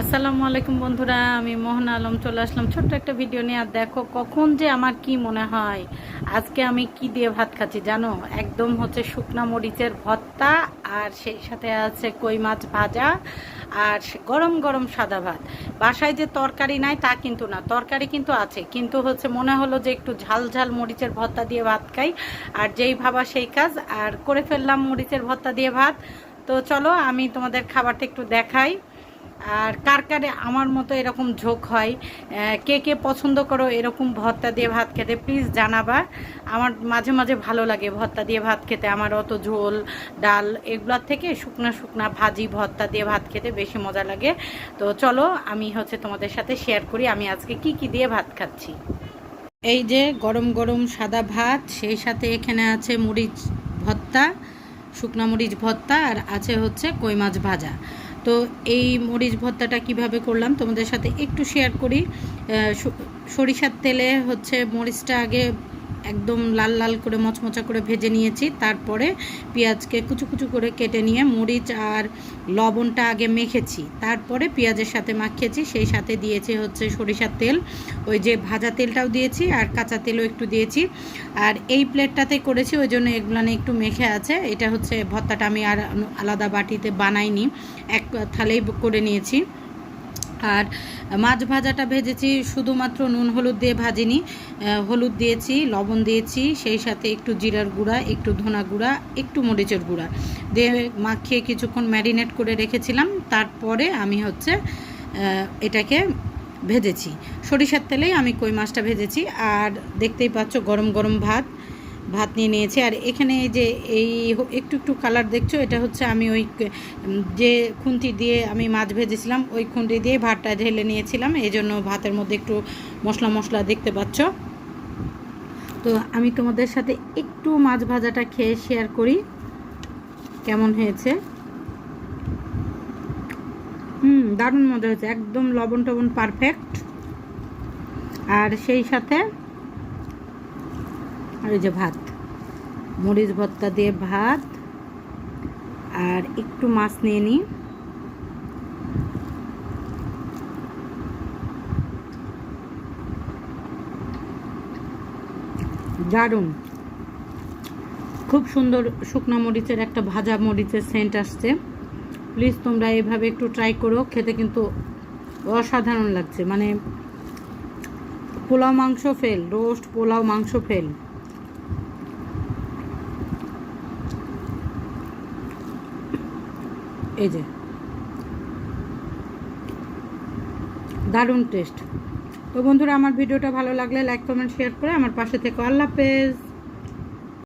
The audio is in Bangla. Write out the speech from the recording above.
আসসালামু আলাইকুম বন্ধুরা, আমি মোহন আলম চলে আসলাম। ছোট্ট একটা ভিডিও নিয়ে। আর দেখো কখন যে আমার কি মনে হয়, আজকে আমি কি দিয়ে ভাত খাচ্ছি জানো? একদম হচ্ছে শুকনা মরিচের ভর্তা, আর সেই সাথে আছে কই মাছ ভাজা, আর গরম গরম সাদা ভাত। বাসায় যে তরকারি নাই তা কিন্তু না, তরকারি কিন্তু আছে। কিন্তু হচ্ছে মনে হলো যে একটু ঝাল ঝাল মরিচের ভর্তা দিয়ে ভাত খাই, আর যেই ভাবা সেই কাজ। আর করে ফেললাম মরিচের ভর্তা দিয়ে ভাত। তো চলো আমি তোমাদের খাবারটা একটু দেখাই। আর কার কারে আমার মতো এরকম ঝোঁক হয় কে কে পছন্দ করো এরকম ভর্তা দিয়ে ভাত খেতে প্লিজ জানাবা। আমার মাঝে মাঝে ভালো লাগে ভর্তা দিয়ে ভাত খেতে, আমার অত ঝোল, ডাল এগুলোর থেকে শুকনা শুকনা ভাজি ভর্তা দিয়ে ভাত খেতে বেশি মজা লাগে। তো চলো, আমি হচ্ছে তোমাদের সাথে শেয়ার করি, আমি আজকে কি কি দিয়ে ভাত খাচ্ছি। এই যে গরম গরম সাদা ভাত, সেই সাথে এখানে আছে মরিচ ভর্তা, শুকনা মরিচ ভর্তা, আর আছে হচ্ছে কই মাছ ভাজা। তো এই মরিচ ভর্তাটা কীভাবে করলাম তোমাদের সাথে একটু শেয়ার করি। সরিষার তেলে হচ্ছে মরিচটা আগে একদম লাল লাল করে মচমচা করে ভেজে নিয়েছি। তারপরে পেঁয়াজকে কুচু কুচু করে কেটে নিয়ে মরিচ আর লবণটা আগে মেখেছি। তারপরে পেঁয়াজের সাথে মাখিয়েছি, সেই সাথে দিয়েছি হচ্ছে সরিষার তেল। ওই যে ভাজা তেলটাও দিয়েছি আর কাঁচা তেলও একটু দিয়েছি। আর এই প্লেটটাতে করেছি, ওই জন্য এগুলো একটু মেখে আছে। এটা হচ্ছে ভর্তাটা আমি আর আলাদা বাটিতে বানাইনি। এক থালেই করে নিয়েছি। আর মাছ ভাজাটা ভেজেছি, শুধুমাত্র নুন, হলুদ দিয়ে ভাজিনি। হলুদ দিয়েছি, লবণ দিয়েছি, সেই সাথে একটু জিরার গুঁড়া, একটু ধনা গুঁড়া, একটু মরিচের গুঁড়া। দিয়ে মাখিয়ে কিছুক্ষণ ম্যারিনেট করে রেখেছিলাম, তারপরে আমি হচ্ছে এটাকে ভেজেছি। সরিষার তেলেই আমি কই মাছটা ভেজেছি, আর দেখতেই পাচ্ছ গরম গরম ভাত। ভাত নিয়ে নিয়েছি। আর এখানে যে এই একটু একটু কালার দেখছ, এটা হচ্ছে আমি ওই যে খুন্তি দিয়ে আমি মাছ ভেজেছিলাম, ওই খুন্তি দিয়ে ভাতটা ঢেলে নিয়েছিলাম। এই জন্য ভাতের মধ্যে একটু মশলা মশলা দেখতে পাচ্ছ। তো আমি তোমাদের সাথে একটু মাছ ভাজাটা খেয়ে শেয়ার করি। কেমন হয়েছে? হুম, দারুণ মজা হয়েছে। একদম লবণ টবণ পারফেক্ট আর সেই সাথে আর এই যে ভাত, মরিচ ভর্তা দিয়ে ভাত, আর একটু মাছ নিয়ে নিই। দারুণ। খুব সুন্দর শুকনো মরিচের একটা ভাজা মরিচের সেন্ট আসছে। প্লিজ তোমরা এভাবে একটু ট্রাই করো, খেতে কিন্তু অসাধারণ লাগছে। মানে পোলাও মাংস ফেল রোস্ট পোলাও মাংস ফেল এই যে। দারুণ টেস্ট তো বন্ধুরা, আমার ভিডিওটা ভালো লাগলে লাইক কমেন্ট শেয়ার করে আমার পাশে থেকে। আল্লাহ হাফেজ।